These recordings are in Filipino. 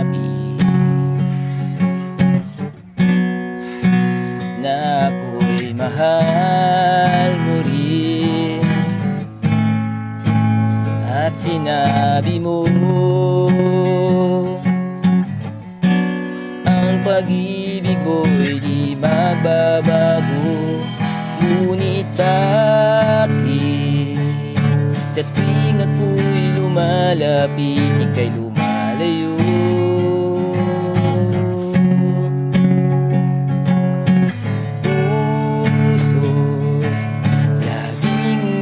sabi Na ako'y mahal mo rin. At sinabi mo Ang pag-ibig mo'y di magbabago Ngunit bakit? Sa tuwing ako'y lumalapit Ika'y lumalayo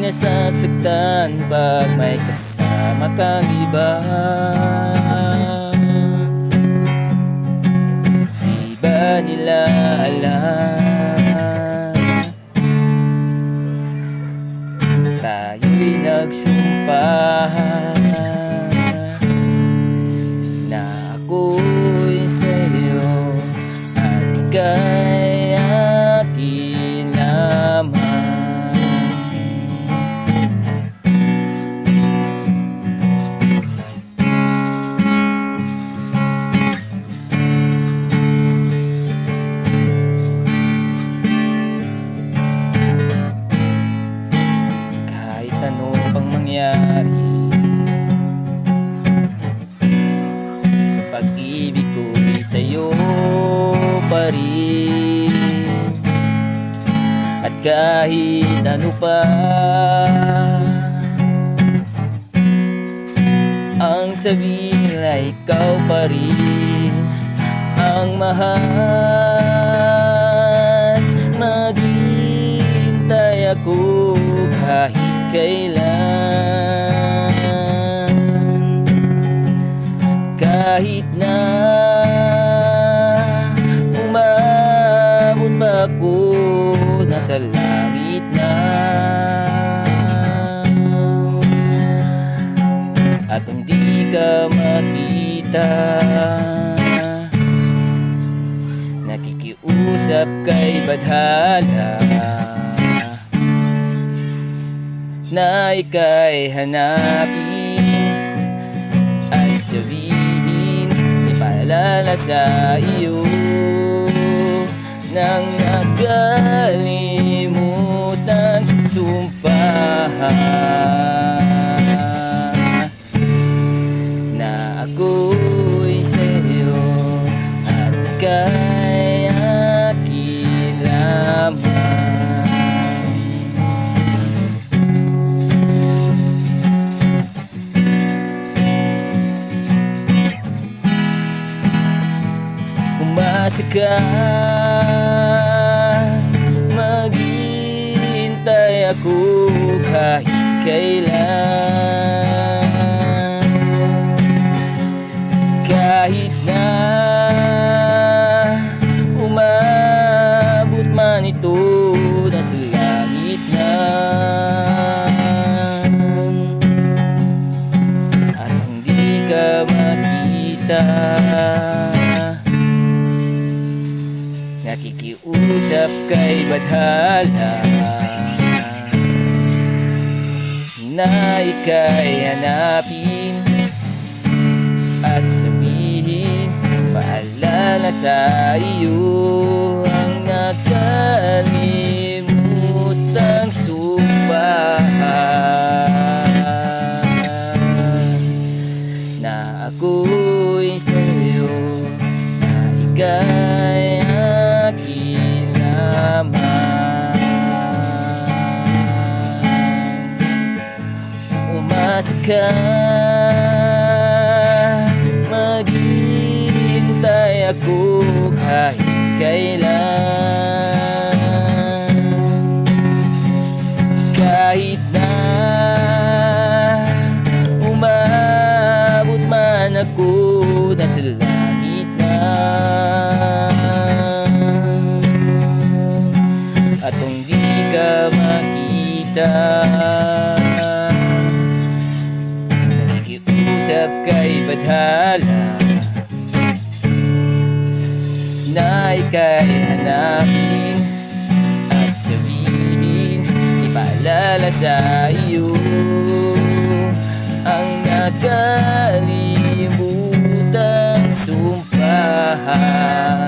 nasasaktan Pag may kasama kang iba. Di ba nila alam kahit ano pa. Ang sabihin ay ikaw pa rin Ang mahal. Maghihintay ako kahit kailan. Kahit na Nasa langit na At hindi ka makita Nakikiusap kay Badhala Na ika'y hanapin At sabihin Ipaalala sa iyo Nang nakalimutan sumpahan Na ako'y sa'yo At ika'y akin lamang kailan. Kahit na Umabot man ito Nasa langit na At hindi ka makita. Nakikiusap kay Badhala Na ika'y hanapin At sabihin Paalala sa iyo Ang nakalimutang sumpahan Na ako'y sa'yo Na ika'y ka Maghihintay ako kahit kailan. Kahit na Umabot man ako Nasa langit na. At kung di ka makita badhala na ika'y hanapin at sabihin ipaalala sa iyo ang nakalimutan sumpahan.